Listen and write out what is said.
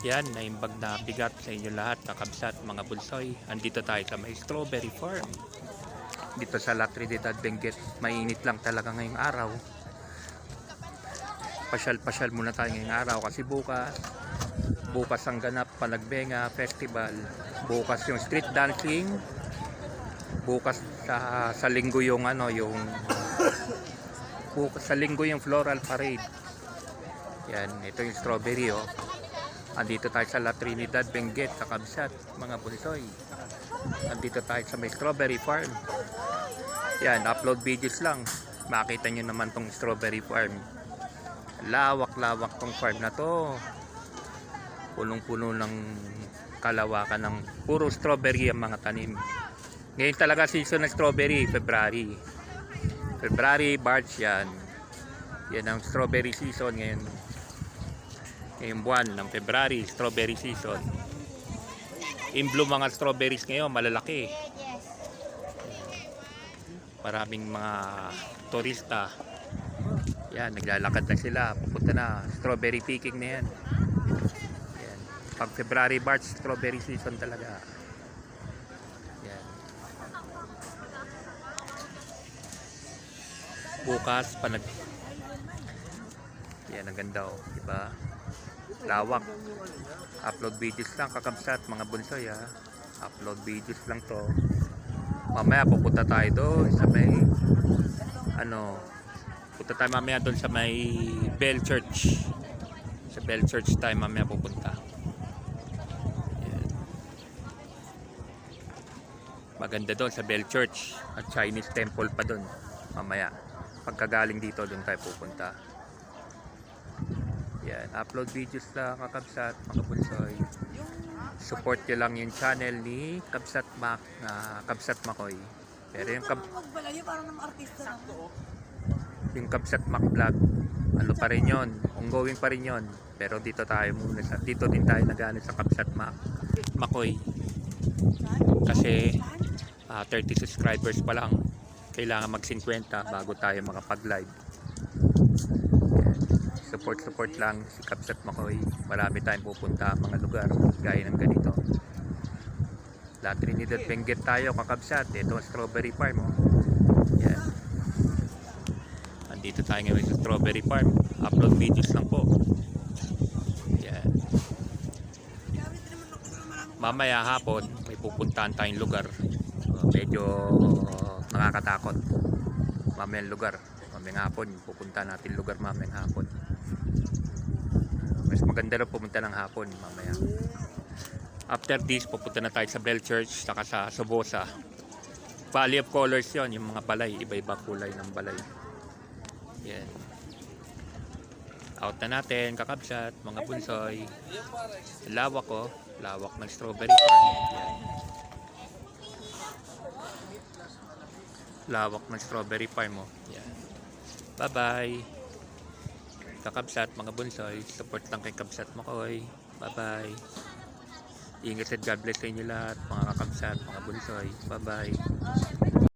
Yan, naimbag na bigat sa inyo lahat, kakabsat, mga bulsoy. Andito tayo sa may strawberry farm. Dito sa La Trinidad Benguet, mainit lang talaga ngayong araw. Pasyal-pasyal muna tayo ngayong araw kasi bukas, bukas ang ganap Panagbenga Festival. Bukas yung street dancing. Bukas sa, sa linggo yung ano, yung bukas sa linggo yung floral parade. Yan, ito yung strawberry oh. Andito tayo sa La Trinidad, Benguet, sa Kabsat, mga bunsoy. Andito tayo sa may strawberry farm. Yan, upload videos lang. Makita nyo naman tong strawberry farm. Lawak-lawak tong farm na to. Punong-puno ng kalawakan ng puro strawberry ang mga tanim. Ngayon talaga season ng strawberry, February. February, March yan. Yan ang strawberry season ngayon. Ngayong buwan ng February, strawberry season. In bloom mga strawberries ngayon, malalaki. Maraming mga turista. Yan, naglalakad na sila. Pupunta na. Strawberry picking na yan. yan. Pag February, March, strawberry season talaga. Yan. Bukas, panag... Yan, ang ganda oh. Diba? Lawak. Upload videos lang, kakabsat, mga bunsoy ha. Upload videos lang to. Mamaya pupunta tayo doon sa may ano punta tayo mamaya doon sa may Bell Church sa Bell Church tayo mamaya pupunta maganda doon sa Bell Church at Chinese temple pa doon mamaya pagkagaling dito doon tayo pupunta yan upload videos lang kakabsat mga bunsoy support nyo lang yung channel ni Kabsat Mac na Kabsat Makoy. Pero yung Kab lang. yung Kabsat Mac vlog ano pa rin yon ongoing pa rin yon pero dito tayo muna sa dito din tayo nagano sa Kabsat Mac Makoy. Kasi ah, 30 subscribers pa lang. Kailangan mag 50 bago tayo makapag live support support lang. Si Kabsat Makoy. Marami tayong pupunta mga lugar gaya ng ganito. La Trinidad Benguet tayo kakabsat ito ang strawberry farm oh. yan. Andito tayo ngayon sa strawberry farm. Upload videos lang po. Yan. Mamaya hapon may pupuntahan tayong lugar. Medyo nakakatakot. Mamayang lugar mamayang hapon pupunta natin lugar mamayang hapon. Mas maganda rin pumunta ng hapon mamaya. After this pupunta na tayo sa Bell Church saka sa Sobosa. Valley of Colors yon yung mga balay. Iba-iba kulay ng balay. Yan. Out na natin kakabsat mga bunsoy. Lawak ko lawak ng strawberry farm yan lawak ng strawberry farm mo. Yan bye bye kakabsat mga bunsoy. Support lang kay kabsat makoy. Bye bye ingat at God bless sa inyo lahat mga kakabsat mga bunsoy. Bye bye